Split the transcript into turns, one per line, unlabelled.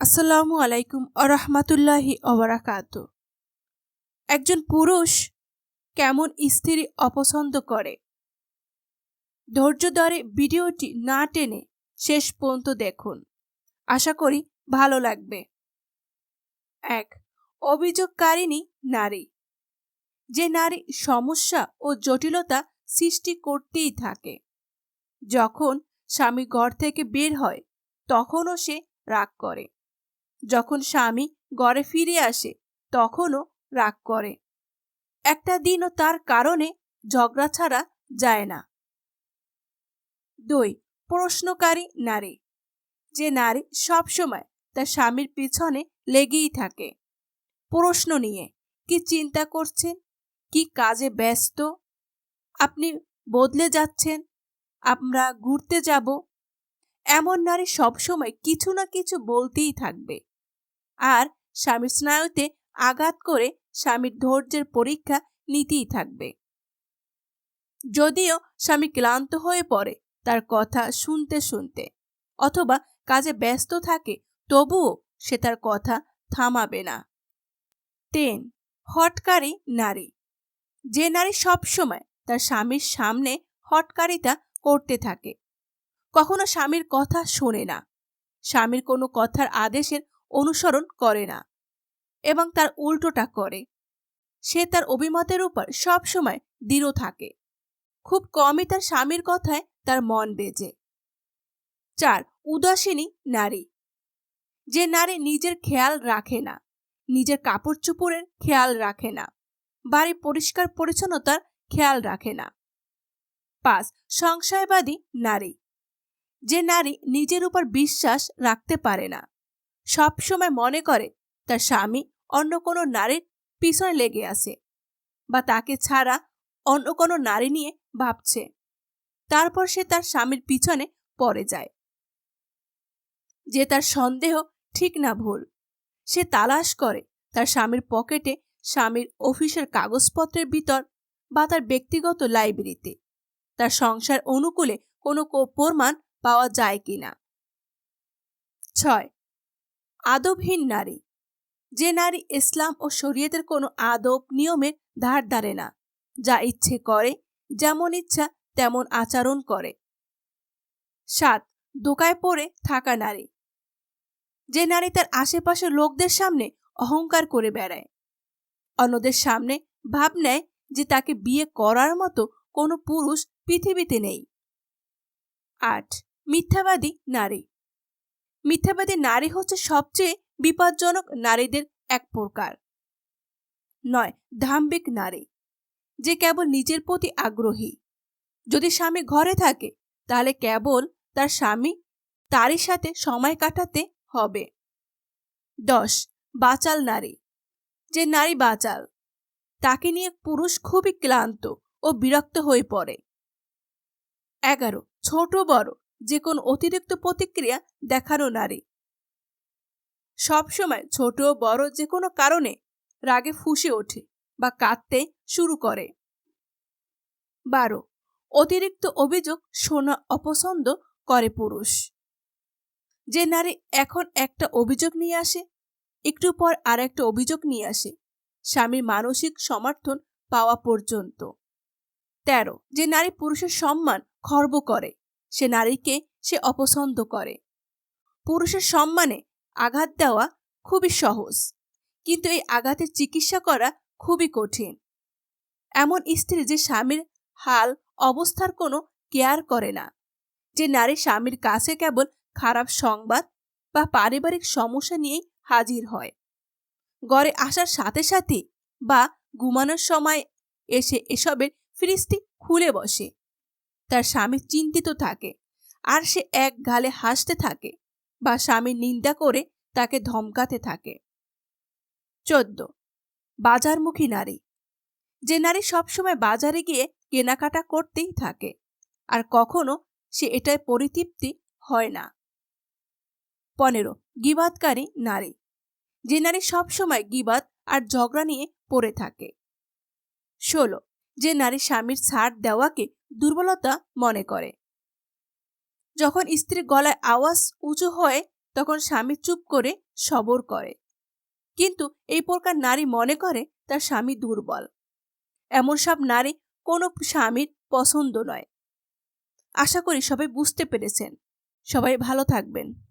আসসালামু আলাইকুম আরহামাতুল্লাহি অবরাকাত একজন পুরুষ কেমন স্ত্রী অপছন্দ করে? ধৈর্য ধরে ভিডিওটি না টেনে শেষ পর্যন্ত দেখুন। আশা করি ভালো লাগবে। এক অভিযোগকারিণী নারী। যে নারী সমস্যা ও জটিলতা সৃষ্টি করতেই থাকে। যখন স্বামী ঘর থেকে বের হয়, তখনও সে রাগ করে। যখন স্বামী ঘরে ফিরে আসে, তখনও রাগ করে। একটা দিনও তার কারণে ঝগড়া ছাড়া যায় না। দুই, প্রশ্নকারী নারী। যে নারী সবসময় তার স্বামীর পিছনে লেগেই থাকে। প্রশ্ন নিয়ে, কি চিন্তা করছেন? কি কাজে ব্যস্ত? আপনি বদলে যাচ্ছেন? আমরা ঘুরতে যাব? এমন নারী সবসময় কিছু না কিছু বলতেই থাকবে। আর স্বামীর স্নায়ুতে আঘাত করে স্বামীর ধৈর্যের পরীক্ষা নিতেই থাকবে। যদিও স্বামী ক্লান্ত হয়ে পড়ে তার কথা শুনতে শুনতে, অথবা কাজে ব্যস্ত থাকে, তবুও সে তার কথা থামাবে না। তেন হটকারী নারী। যে নারী সবসময় তার স্বামীর সামনে হটকারিতা করতে থাকে। কখনো স্বামীর কথা শোনে না। স্বামীর কোনো কথার আদেশের অনুসরণ করে না এবং তার উল্টোটা করে। সে তার অভিমতের উপর সবসময় দৃঢ় থাকে। খুব কমই তার স্বামীর কথায় তার মন বেজে। চার উদাসীনী নারী। যে নারী নিজের খেয়াল রাখে না, নিজের কাপড় চুপড়ের খেয়াল রাখে না বাড়ি পরিষ্কার পরিচ্ছন্নতার খেয়াল রাখে না। পাঁচ, সংশয়বাদী নারী। যে নারী নিজের উপর বিশ্বাস রাখতে পারে না সবসময় মনে করে তার স্বামী অন্য কোনো নারীর পিছনে লেগে আছে বা তাকে ছাড়া অন্য কোনো নারী নিয়ে ভাবছে। তারপর সে তার স্বামীর পিছনে পড়ে যায়। যে তার সন্দেহ ঠিক না ভুল, সে তালাশ করে তার স্বামীর পকেটে স্বামীর অফিসের কাগজপত্রের ভিতর বা তার ব্যক্তিগত লাইব্রেরিতে। তার সংসার অনুকূলে কোনো প্রমাণ পাওয়া যায় কিনা। ছয় আদবহীন নারী। যে নারী ইসলাম ও শরীয়তের কোনো আদব নিয়মের ধার ধারে না। যা ইচ্ছে করে, যেমন ইচ্ছা, তেমন আচরণ করে। সাত, দোকায় পড়ে থাকা নারী। যে নারী তার আশেপাশের লোকদের সামনে অহংকার করে বেড়ায়। অন্যদের সামনে ভাব নেয় যে তাকে বিয়ে করার মতো কোনো পুরুষ পৃথিবীতে নেই। আট, মিথ্যাবাদী নারী। মিথ্যাবাদী নারী হচ্ছে সবচেয়ে বিপজ্জনক নারীদের এক প্রকার। নয়, ধাম্বিক নারী, যে কেবল নিজের প্রতি আগ্রহী। যদি স্বামী ঘরে থাকে, তাহলে কেবল তার স্বামী তারই সাথে সময় কাটাতে হবে। দশ, বাচাল নারী, যে নারী বাচাল, তাকে নিয়ে পুরুষ খুবই ক্লান্ত ও বিরক্ত হয়ে পড়ে। এগারো, ছোট বড় যে কোনো অতিরিক্ত প্রতিক্রিয়া দেখানো নারী। সবসময় ছোট, বড় যে কোনো কারণে রাগে ফুসে ওঠে বা কাঁদতে শুরু করে। বারো, অতিরিক্ত অভিযোগ শোনা অপছন্দ করে পুরুষ। যে নারী এখন একটা অভিযোগ নিয়ে আসে, একটু পর আর একটা অভিযোগ নিয়ে আসে, স্বামীর মানসিক সমর্থন পাওয়া পর্যন্ত। তেরো, যে নারী পুরুষের সম্মান খর্ব করে। সে নারীকে সে অপছন্দ করে। পুরুষের সম্মানে আঘাত দেওয়া খুবই সহজ, কিন্তু এই আঘাতের চিকিৎসা করা খুবই কঠিন। এমন স্ত্রী যে স্বামীর হাল, অবস্থার কোনো কেয়ার করে না, যে নারী স্বামীর কাছে কেবল খারাপ সংবাদ বা পারিবারিক সমস্যা নিয়েই হাজির হয়। গড়ে আসার সাথে সাথে বা ঘুমানোর সময় এসে এসবের ফ্রিজটি খুলে বসে। তার স্বামী চিন্তিত থাকে আর সে এক গালে হাসতে থাকে বা স্বামীর নিন্দা করে তাকে ধমকাতে থাকে। চোদ্দ। বাজারমুখী নারী। যে নারী সবসময় বাজারে গিয়ে কেনাকাটা করতেই থাকে আর কখনো সে এটায় পরিতৃপ্তি হয় না। পনেরো। গিবাদকারী নারী। যে নারী সবসময় গিবাদ আর ঝগড়া নিয়ে পড়ে থাকে। ষোলো। যে নারী স্বামীর ছাড় দেওয়াকে দুর্বলতা মনে করে। যখন স্ত্রীর গলায় আওয়াজ উঁচু হয়, তখন স্বামী চুপ করে সবর করে। কিন্তু এই প্রকার নারী মনে করে তার স্বামী দুর্বল। এমন সব নারী কোনো স্বামীর পছন্দ নয়। আশা করি সবাই বুঝতে পেরেছেন। সবাই ভালো থাকবেন।